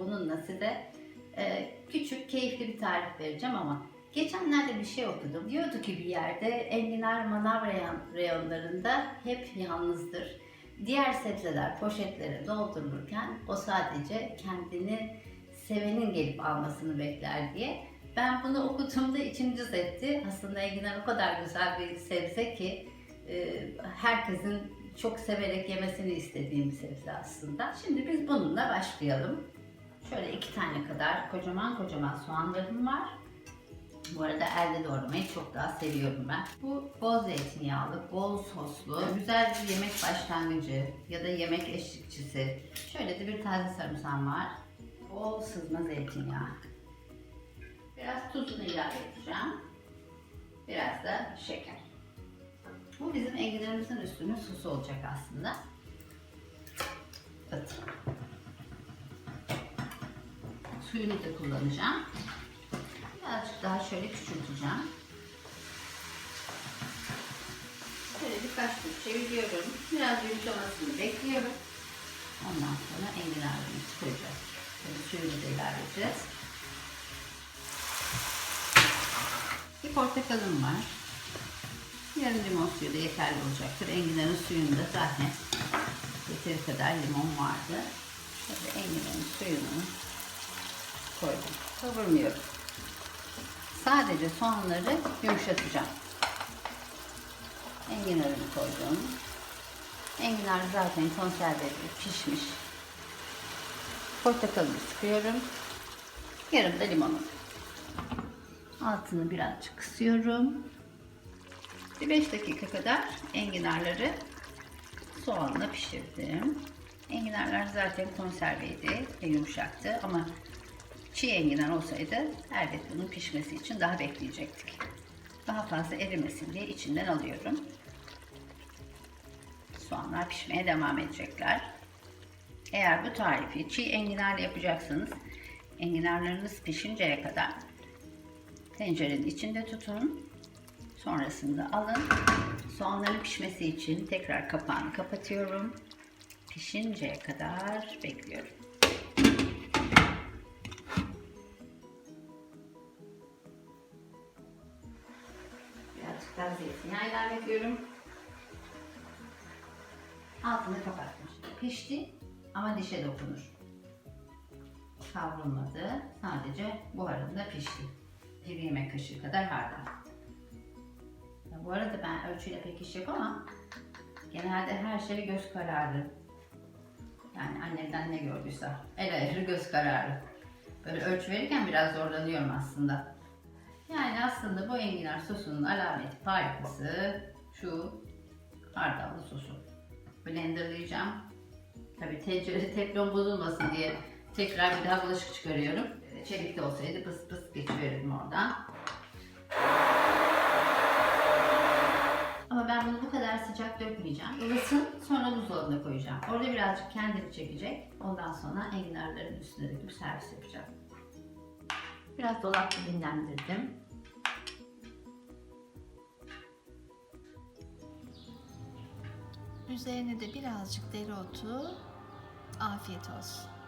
Bununla size e, küçük, keyifli bir tarif vereceğim ama geçenlerde bir şey okudum. Diyordu ki bir yerde enginar manav reyon- reyonlarında hep yalnızdır. Diğer sebzeler poşetlere doldurulurken o sadece kendini sevenin gelip almasını bekler diye. Ben bunu okuduğumda içim cız etti. Aslında enginar o kadar güzel bir sebze ki e, herkesin çok severek yemesini istediğim bir sebze aslında. Şimdi biz bununla başlayalım. Şöyle iki tane kadar kocaman kocaman soğanlarım var. Bu arada elde doğramayı çok daha seviyorum ben. Bu bol zeytinyağlı, bol soslu, güzel bir yemek başlangıcı ya da yemek eşlikçisi. Şöyle de bir taze sarımsağım var. Bol sızma zeytinyağı. Biraz tuzunu ilave edeceğim. Biraz da şeker. Bu bizim enginarımızın üstünün sosu olacak aslında. Suyunu da kullanacağım. Birazcık daha şöyle küçülteceğim. Şöyle birkaç tur çeviriyorum. Biraz yumuşamasını bekliyorum. Ondan sonra enginarlarımızı koyacağız. Tabii suyunu da ilave edeceğiz. Bir portakalım var. Yarım limon suyu da yeterli olacaktır. Enginarın suyunda zaten yeteri kadar limon vardı. Şöyle enginarın suyunu koydum. Kavurmuyorum. Sadece soğanları yumuşatacağım. Enginarını koydum. Enginar zaten konserve pişmiş. Portakalını sıkıyorum. Yarım da limonum. Altını birazcık kısıyorum. Bir 5 dakika kadar enginarları soğanla pişirdim. Enginarlar zaten konserveydi ve yumuşaktı ama çiğ enginar olsaydı elbet bunun pişmesi için daha bekleyecektik. Daha fazla erimesin diye içinden alıyorum. Soğanlar pişmeye devam edecekler. Eğer bu tarifi çiğ enginarla yapacaksanız enginarlarınız pişinceye kadar tencerenin içinde tutun. Sonrasında alın. Soğanların pişmesi için tekrar kapağını kapatıyorum. Pişinceye kadar bekliyorum. Daha zeytinyağı ilave ediyorum. Altını kapattım. Pişti ama dişe dokunur. Kavrulmadı. Sadece buharında pişti. Bir yemek kaşığı kadar hardal. Bu arada ben ölçüyle pek iş yapamam. Genelde her şey göz kararı. Yani annemden ne gördüyse. El ayrı göz kararı. Böyle ölçü verirken biraz zorlanıyorum aslında. Aslında bu enginar sosunun alameti farikası şu hardallı sosu. Blenderlayacağım. Tabi tencere teflon bozulmasın diye tekrar bir daha bulaşık çıkarıyorum. Çelikte olsaydı pıs pıs geçiverirdim oradan. Ama ben bunu bu kadar sıcak dökmeyeceğim. Ilısın sonra buzdolabına koyacağım. Orada birazcık kendini çekecek. Ondan sonra enginarların üstüne döküp servis yapacağım. Biraz dolapta dinlendirdim. Üzerine de birazcık dereotu. Afiyet olsun.